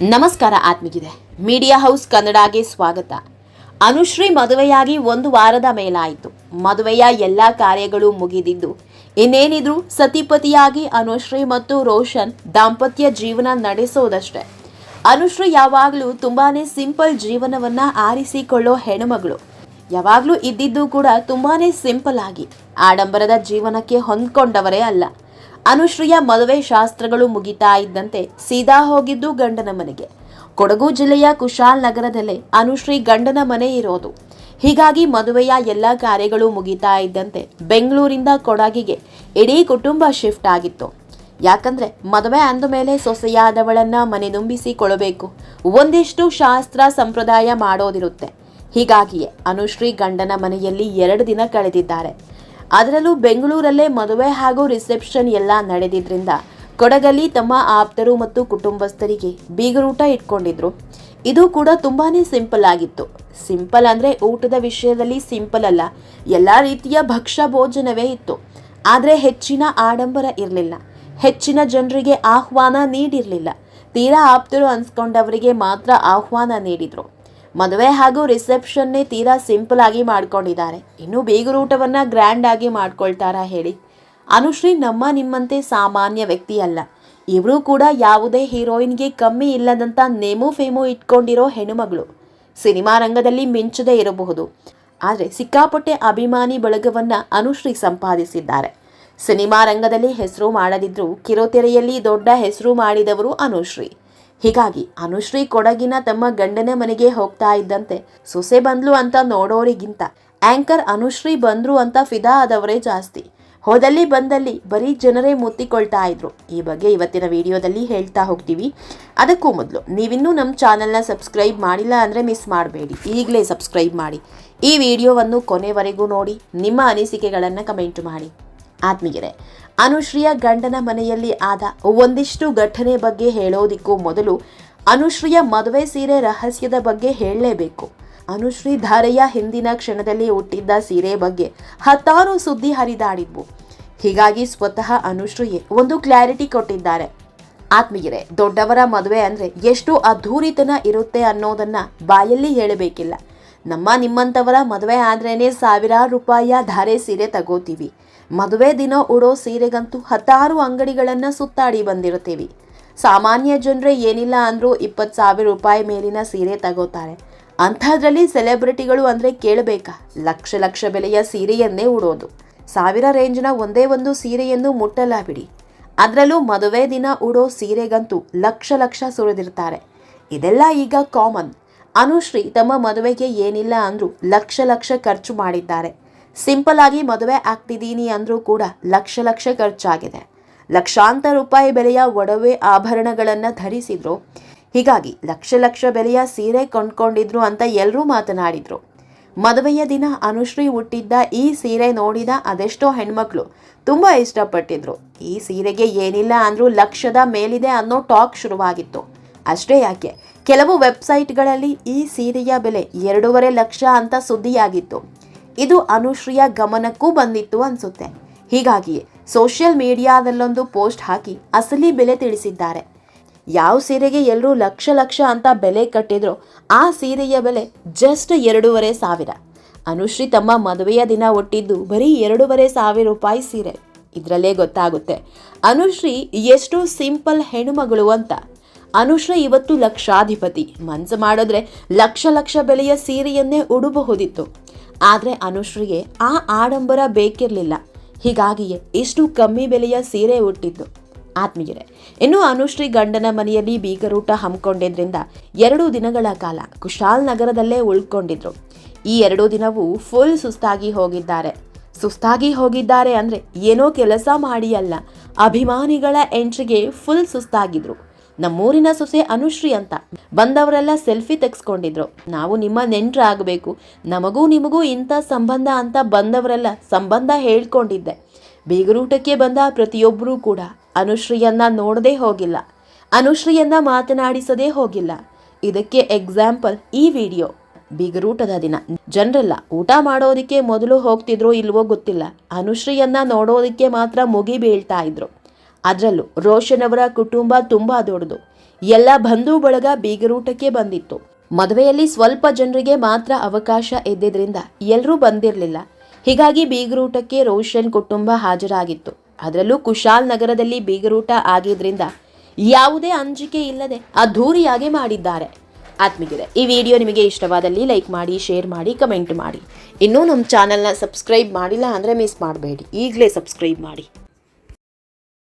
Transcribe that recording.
ನಮಸ್ಕಾರ ಆತ್ಮಿಗಿದೆ media house ಕನ್ನಡಗೆ ಸ್ವಾಗತ. ಅನುಶ್ರೀ ಮದುವೆಯಾಗಿ ಒಂದು ವಾರದ ಮೇಲಾಯಿತು. ಮದುವೆಯ ಎಲ್ಲ ಕಾರ್ಯಗಳು ಮುಗಿದಿದ್ದು, ಇನ್ನೇನಿದ್ರು ಸತಿಪತಿಯಾಗಿ ಅನುಶ್ರೀ ಮತ್ತು ರೋಷನ್ ದಾಂಪತ್ಯ ಜೀವನ ನಡೆಸೋದಷ್ಟೆ. ಅನುಶ್ರೀ ಯಾವಾಗಲೂ ತುಂಬಾನೇ ಸಿಂಪಲ್ ಜೀವನವನ್ನ ಆರಿಸಿಕೊಳ್ಳೋ ಹೆಣ್ಣುಮಗಳು. ಯಾವಾಗಲೂ ಇದ್ದಿದ್ದು ಕೂಡ ತುಂಬಾನೇ ಸಿಂಪಲ್ ಆಗಿ, ಆಡಂಬರದ ಜೀವನಕ್ಕೆ ಹೊಂದ್ಕೊಂಡವರೇ ಅಲ್ಲ. ಅನುಶ್ರೀಯ ಮದುವೆ ಶಾಸ್ತ್ರಗಳು ಮುಗಿತಾ ಇದ್ದಂತೆ ಸೀದಾ ಹೋಗಿದ್ದು ಗಂಡನ ಮನೆಗೆ. ಕೊಡಗು ಜಿಲ್ಲೆಯ ಕುಶಾಲ್ ನಗರದಲ್ಲೇ ಅನುಶ್ರೀ ಗಂಡನ ಮನೆ ಇರೋದು. ಹೀಗಾಗಿ ಮದುವೆಯ ಎಲ್ಲ ಕಾರ್ಯಗಳು ಮುಗಿತಾ ಇದ್ದಂತೆ ಬೆಂಗಳೂರಿಂದ ಕೊಡಗಿಗೆ ಇಡೀ ಕುಟುಂಬ ಶಿಫ್ಟ್ ಆಗಿತ್ತು. ಯಾಕಂದ್ರೆ ಮದುವೆ ಅಂದ ಮೇಲೆ ಸೊಸೆಯಾದವಳನ್ನ ಮನೆದುಂಬಿಸಿಕೊಳ್ಳಬೇಕು ಒಂದಿಷ್ಟು ಶಾಸ್ತ್ರ ಸಂಪ್ರದಾಯ ಮಾಡೋದಿರುತ್ತೆ. ಹೀಗಾಗಿಯೇ ಅನುಶ್ರೀ ಗಂಡನ ಮನೆಯಲ್ಲಿ ಎರಡು ದಿನ ಕಳೆದಿದ್ದಾರೆ. ಅದರಲ್ಲೂ ಬೆಂಗಳೂರಲ್ಲೇ ಮದುವೆ ಹಾಗೂ ರಿಸೆಪ್ಷನ್ ಎಲ್ಲ ನಡೆದಿದ್ರಿಂದ ಕೊಡಗಲ್ಲಿ ತಮ್ಮ ಆಪ್ತರು ಮತ್ತು ಕುಟುಂಬಸ್ಥರಿಗೆ ಬೀಗರೂಟ ಇಟ್ಕೊಂಡಿದ್ರು. ಇದು ಕೂಡ ತುಂಬಾನೇ ಸಿಂಪಲ್ ಆಗಿತ್ತು. ಸಿಂಪಲ್ ಅಂದ್ರೆ ಊಟದ ವಿಷಯದಲ್ಲಿ ಸಿಂಪಲ್ ಅಲ್ಲ. ಎಲ್ಲ ರೀತಿಯ ಭಕ್ಷ್ಯ ಭೋಜನವೇ ಇತ್ತು. ಆದರೆ ಹೆಚ್ಚಿನ ಆಡಂಬರ ಇರಲಿಲ್ಲ. ಹೆಚ್ಚಿನ ಜನರಿಗೆ ಆಹ್ವಾನ ನೀಡಿರಲಿಲ್ಲ. ತೀರಾ ಆಪ್ತರು ಅನ್ಸ್ಕೊಂಡವರಿಗೆ ಮಾತ್ರ ಆಹ್ವಾನ ನೀಡಿದ್ರು. ಮದುವೆ ಹಾಗೂ ರಿಸೆಪ್ಷನ್ನೇ ತೀರಾ ಸಿಂಪಲ್ ಆಗಿ ಮಾಡ್ಕೊಂಡಿದ್ದಾರೆ. ಇನ್ನು ಊಟವನ್ನು ಗ್ರ್ಯಾಂಡ್ ಆಗಿ ಮಾಡ್ಕೊಳ್ತಾರಾ ಹೇಳಿ. ಅನುಶ್ರೀ ನಮ್ಮ ನಿಮ್ಮಂತೆ ಸಾಮಾನ್ಯ ವ್ಯಕ್ತಿ ಅಲ್ಲ ಇವರು ಕೂಡ ಯಾವುದೇ ಹೀರೋಯಿನ್ಗೆ ಕಮ್ಮಿ ಇಲ್ಲದಂಥ ನೇಮು ಫೇಮು ಇಟ್ಕೊಂಡಿರೋ ಹೆಣ್ಣುಮಗಳು. ಸಿನಿಮಾ ರಂಗದಲ್ಲಿ ಮಿಂಚದೇ ಇರಬಹುದು. ಆದರೆ ಸಿಕ್ಕಾಪಟ್ಟೆ ಅಭಿಮಾನಿ ಬಳಗವನ್ನು ಅನುಶ್ರೀ ಸಂಪಾದಿಸಿದ್ದಾರೆ. ಸಿನಿಮಾ ರಂಗದಲ್ಲಿ ಹೆಸರು ಮಾಡದಿದ್ದರೂ ಕಿರುತೆರೆಯಲ್ಲಿ ದೊಡ್ಡ ಹೆಸರು ಮಾಡಿದವರು ಅನುಶ್ರೀ. ಹೀಗಾಗಿ ಅನುಶ್ರೀ ಕೊಡಗಿನ ತಮ್ಮ ಗಂಡನ ಮನೆಗೆ ಹೋಗ್ತಾ ಇದ್ದಂತೆ. ಸೊಸೆ ಬಂದ್ಲು ಅಂತ ನೋಡೋರಿಗಿಂತ. ಆಂಕರ್ ಅನುಶ್ರೀ ಬಂದ್ರು ಅಂತ ಫಿದಾ ಆದವರೇ ಜಾಸ್ತಿ. ಹೋದಲ್ಲಿ ಬಂದಲ್ಲಿ ಬರೀ ಜನರೇ ಮುತ್ತಿಕೊಳ್ತಾ ಇದ್ರು. ಈ ಬಗ್ಗೆ ಇವತ್ತಿನ ವಿಡಿಯೋದಲ್ಲಿ ಹೇಳ್ತಾ ಹೋಗ್ತೀವಿ. ಅದಕ್ಕೂ ಮೊದಲು, ನೀವಿನ್ನೂ ನಮ್ಮ ಚಾನಲ್ನ ಸಬ್ಸ್ಕ್ರೈಬ್ ಮಾಡಿಲ್ಲ ಅಂದರೆ ಮಿಸ್ ಮಾಡಬೇಡಿ. ಈಗಲೇ ಸಬ್ಸ್ಕ್ರೈಬ್ ಮಾಡಿ. ಈ ವಿಡಿಯೋವನ್ನು ಕೊನೆವರೆಗೂ ನೋಡಿ. ನಿಮ್ಮ ಅನಿಸಿಕೆಗಳನ್ನು ಕಮೆಂಟ್ ಮಾಡಿ. ಆತ್ಮೀಯರೇ, ಅನುಶ್ರೀಯ ಗಂಡನ ಮನೆಯಲ್ಲಿ ಆದ ಒಂದಿಷ್ಟು ಘಟನೆ ಬಗ್ಗೆ ಹೇಳೋದಿಕ್ಕೂ ಮೊದಲು ಅನುಶ್ರೀಯ ಮದುವೆ ಸೀರೆ ರಹಸ್ಯದ ಬಗ್ಗೆ ಹೇಳಲೇಬೇಕು. ಅನುಶ್ರೀ ಧಾರೆಯ ಹಿಂದಿನ ಕ್ಷಣದಲ್ಲಿ ಹುಟ್ಟಿದ್ದ ಸೀರೆ ಬಗ್ಗೆ ಹತ್ತಾರು ಸುದ್ದಿ ಹರಿದಾಡಿದ್ವು. ಹೀಗಾಗಿ ಸ್ವತಃ ಅನುಶ್ರೀಯೇ ಒಂದು ಕ್ಲಾರಿಟಿ ಕೊಟ್ಟಿದ್ದಾರೆ. ಆತ್ಮೀಯರೇ, ದೊಡ್ಡವರ ಮದುವೆ ಅಂದರೆ ಎಷ್ಟು ಅದ್ಧೂರಿತನ ಇರುತ್ತೆ ಅನ್ನೋದನ್ನ ಬಾಯಲ್ಲಿ ಹೇಳಬೇಕಿಲ್ಲ. ನಮ್ಮ ನಿಮ್ಮಂಥವರ ಮದುವೆ ಆದ್ರೇ ಸಾವಿರಾರು ರೂಪಾಯಿಯ ಧಾರೆ ಸೀರೆ ತಗೋತೀವಿ. ಮದುವೆ ದಿನ ಉಡೋ ಸೀರೆಗಂತೂ ಹತ್ತಾರು ಅಂಗಡಿಗಳನ್ನು ಸುತ್ತಾಡಿ ಬಂದಿರ್ತೀವಿ ಸಾಮಾನ್ಯ ಜನರೇ ಏನಿಲ್ಲ ಅಂದರೂ ಇಪ್ಪತ್ತು ಸಾವಿರ ರೂಪಾಯಿ ಮೇಲಿನ ಸೀರೆ ತಗೋತಾರೆ. ಅಂಥದ್ರಲ್ಲಿ ಸೆಲೆಬ್ರಿಟಿಗಳು ಅಂದರೆ ಕೇಳಬೇಕಾ? ಲಕ್ಷ ಲಕ್ಷ ಬೆಲೆಯ ಸೀರೆಯನ್ನೇ ಉಡೋದು. ಸಾವಿರ ರೇಂಜ್ನ ಒಂದೇ ಒಂದು ಸೀರೆಯನ್ನು ಮುಟ್ಟಲ್ಲ ಬಿಡಿ. ಅದರಲ್ಲೂ ಮದುವೆ ದಿನ ಉಡೋ ಸೀರೆಗಂತೂ ಲಕ್ಷ ಲಕ್ಷ ಸುರಿದಿರ್ತಾರೆ. ಇದೆಲ್ಲ ಈಗ ಕಾಮನ್. ಅನುಶ್ರೀ ತಮ್ಮ ಮದುವೆಗೆ ಏನಿಲ್ಲ ಅಂದರೂ ಲಕ್ಷ ಲಕ್ಷ ಖರ್ಚು ಮಾಡಿದ್ದಾರೆ. ಸಿಂಪಲ್ ಆಗಿ ಮದುವೆ ಆಗ್ತಿದ್ದೀನಿ ಅಂದ್ರೂ ಕೂಡ ಲಕ್ಷ ಲಕ್ಷ ಖರ್ಚಾಗಿದೆ. ಲಕ್ಷಾಂತರ ರೂಪಾಯಿ ಬೆಲೆಯ ಒಡವೆ ಆಭರಣಗಳನ್ನು ಧರಿಸಿದ್ರು. ಹೀಗಾಗಿ ಲಕ್ಷ ಲಕ್ಷ ಬೆಲೆಯ ಸೀರೆ ಕೊಂಡ್ಕೊಂಡಿದ್ರು ಅಂತ ಎಲ್ಲರೂ ಮಾತನಾಡಿದ್ರು. ಮದುವೆಯ ದಿನ ಅನುಶ್ರೀ ಹುಟ್ಟಿದ್ದ ಈ ಸೀರೆ ನೋಡಿದ ಅದೆಷ್ಟೋ ಹೆಣ್ಮಕ್ಳು ತುಂಬ ಇಷ್ಟಪಟ್ಟಿದ್ರು. ಈ ಸೀರೆಗೆ ಏನಿಲ್ಲ ಅಂದರೂ ಲಕ್ಷದ ಮೇಲಿದೆ ಅನ್ನೋ ಟಾಕ್ ಶುರುವಾಗಿತ್ತು. ಅಷ್ಟೇ ಯಾಕೆ? ಕೆಲವು ವೆಬ್ಸೈಟ್ಗಳಲ್ಲಿ ಈ ಸೀರೆಯ ಬೆಲೆ ಎರಡೂವರೆ ಲಕ್ಷ ಅಂತ ಸುದ್ದಿಯಾಗಿತ್ತು. ಇದು ಅನುಶ್ರೀಯ ಗಮನಕ್ಕೂ ಬಂದಿತ್ತು ಅನಿಸುತ್ತೆ. ಹೀಗಾಗಿಯೇ ಸೋಷಿಯಲ್ ಮೀಡಿಯಾದಲ್ಲೊಂದು ಪೋಸ್ಟ್ ಹಾಕಿ ಅಸಲಿ ಬೆಲೆ ತಿಳಿಸಿದ್ದಾರೆ. ಯಾವ ಸೀರೆಗೆ ಎಲ್ಲರೂ ಲಕ್ಷ ಲಕ್ಷ ಅಂತ ಬೆಲೆ ಕಟ್ಟಿದ್ರು ಆ ಸೀರೆಯ ಬೆಲೆ ಜಸ್ಟ್ ಎರಡೂವರೆ ಸಾವಿರ. ಅನುಶ್ರೀ ತಮ್ಮ ಮದುವೆಯ ದಿನ ಒಟ್ಟಿದ್ದು ಬರೀ ಎರಡೂವರೆ ಸಾವಿರ ರೂಪಾಯಿ ಸೀರೆ. ಇದರಲ್ಲೇ ಗೊತ್ತಾಗುತ್ತೆ. ಅನುಶ್ರೀ ಎಷ್ಟು ಸಿಂಪಲ್ ಹೆಣ್ಣುಮಗಳು ಅಂತ ಅನುಶ್ರೀ ಇವತ್ತು ಲಕ್ಷಾಧಿಪತಿ. ಮನ್ಸು ಮಾಡಿದ್ರೆ ಲಕ್ಷ ಲಕ್ಷ ಬೆಲೆಯ ಸೀರೆಯನ್ನೇ ಉಡಬಹುದಿತ್ತು. ಆದರೆ ಅನುಶ್ರೀಗೆ ಆ ಆಡಂಬರ ಬೇಕಿರಲಿಲ್ಲ. ಹೀಗಾಗಿಯೇ ಇಷ್ಟು ಕಮ್ಮಿ ಬೆಲೆಯ ಸೀರೆ ಉಟ್ಟಿದ್ದು ಆತ್ಮೀಯರೇ, ಇನ್ನು ಅನುಶ್ರೀ ಗಂಡನ ಮನೆಯಲ್ಲಿ ಬೀಗರೂಟ ಹಮ್ಮಿಕೊಂಡಿದ್ರಿಂದ ಎರಡು ದಿನಗಳ ಕಾಲ ಕುಶಾಲ್ ನಗರದಲ್ಲೇ ಉಳ್ಕೊಂಡಿದ್ರು. ಈ ಎರಡು ದಿನವೂ ಫುಲ್ ಸುಸ್ತಾಗಿ ಹೋಗಿದ್ದಾರೆ. ಸುಸ್ತಾಗಿ ಹೋಗಿದ್ದಾರೆ ಅಂದರೆ ಏನೋ ಕೆಲಸ ಮಾಡಿ ಅಲ್ಲ ಅಭಿಮಾನಿಗಳ ಎಂಟ್ರಿಗೆ ಫುಲ್ ಸುಸ್ತಾಗಿದ್ರು. ನಮ್ಮೂರಿನ ಸೊಸೆ ಅನುಶ್ರೀ ಅಂತ. ಬಂದವರೆಲ್ಲ ಸೆಲ್ಫಿ ತೆಗೆಸ್ಕೊಂಡಿದ್ರು. ನಾವು ನಿಮ್ಮ ನೆಂಟ್ರ ಆಗಬೇಕು ನಮಗೂ ನಿಮಗೂ ಇಂಥ ಸಂಬಂಧ ಅಂತ ಬಂದವರೆಲ್ಲ ಸಂಬಂಧ ಹೇಳ್ಕೊಂಡಿದ್ದೆ. ಬೀಗರೂಟಕ್ಕೆ ಬಂದ ಪ್ರತಿಯೊಬ್ಬರೂ ಕೂಡ ಅನುಶ್ರೀಯನ್ನ ನೋಡದೇ ಹೋಗಿಲ್ಲ. ಅನುಶ್ರೀಯನ್ನ ಮಾತನಾಡಿಸದೇ ಹೋಗಿಲ್ಲ. ಇದಕ್ಕೆ ಎಕ್ಸಾಂಪಲ್ ಈ ವಿಡಿಯೋ. ಬೀಗರೂಟದ ದಿನ. ಜನರೆಲ್ಲ ಊಟ ಮಾಡೋದಕ್ಕೆ ಮೊದಲು ಹೋಗ್ತಿದ್ರೋ ಇಲ್ವೋ ಗೊತ್ತಿಲ್ಲ. ಅನುಶ್ರೀಯನ್ನ ನೋಡೋದಕ್ಕೆ ಮಾತ್ರ ಮುಗಿ ಬೀಳ್ತಾ ಇದ್ರು. ಅದರಲ್ಲೂ ರೋಷನ್ ಅವರ ಕುಟುಂಬ ತುಂಬಾ ದೊಡ್ಡದು. ಎಲ್ಲ ಬಂಧು ಬಳಗ ಬೀಗರೂಟಕ್ಕೆ ಬಂದಿತ್ತು. ಮದುವೆಯಲ್ಲಿ ಸ್ವಲ್ಪ ಜನರಿಗೆ ಮಾತ್ರ ಅವಕಾಶ ಇದ್ದಿದ್ರಿಂದ ಎಲ್ಲರೂ ಬಂದಿರಲಿಲ್ಲ. ಹೀಗಾಗಿ ಬೀಗರೂಟಕ್ಕೆ ರೋಷನ್ ಕುಟುಂಬ ಹಾಜರಾಗಿತ್ತು. ಅದರಲ್ಲೂ ಕುಶಾಲ್ ನಗರದಲ್ಲಿ ಬೀಗರೂಟ ಆಗಿದ್ರಿಂದ ಯಾವುದೇ ಅಂಜಿಕೆ ಇಲ್ಲದೆ ಅದ್ಧೂರಿಯಾಗಿ ಮಾಡಿದ್ದಾರೆ. ಆತ್ಮೀಗಿದೆ ಈ ವಿಡಿಯೋ ನಿಮಗೆ ಇಷ್ಟವಾದಲ್ಲಿ ಲೈಕ್ ಮಾಡಿ, ಶೇರ್ ಮಾಡಿ, ಕಮೆಂಟ್ ಮಾಡಿ. ಇನ್ನೂ ನಮ್ಮ ಚಾನಲ್ನ ಸಬ್ಸ್ಕ್ರೈಬ್ ಮಾಡಿಲ್ಲ ಅಂದರೆ ಮಿಸ್ ಮಾಡಬೇಡಿ. ಈಗಲೇ ಸಬ್ಸ್ಕ್ರೈಬ್ ಮಾಡಿ.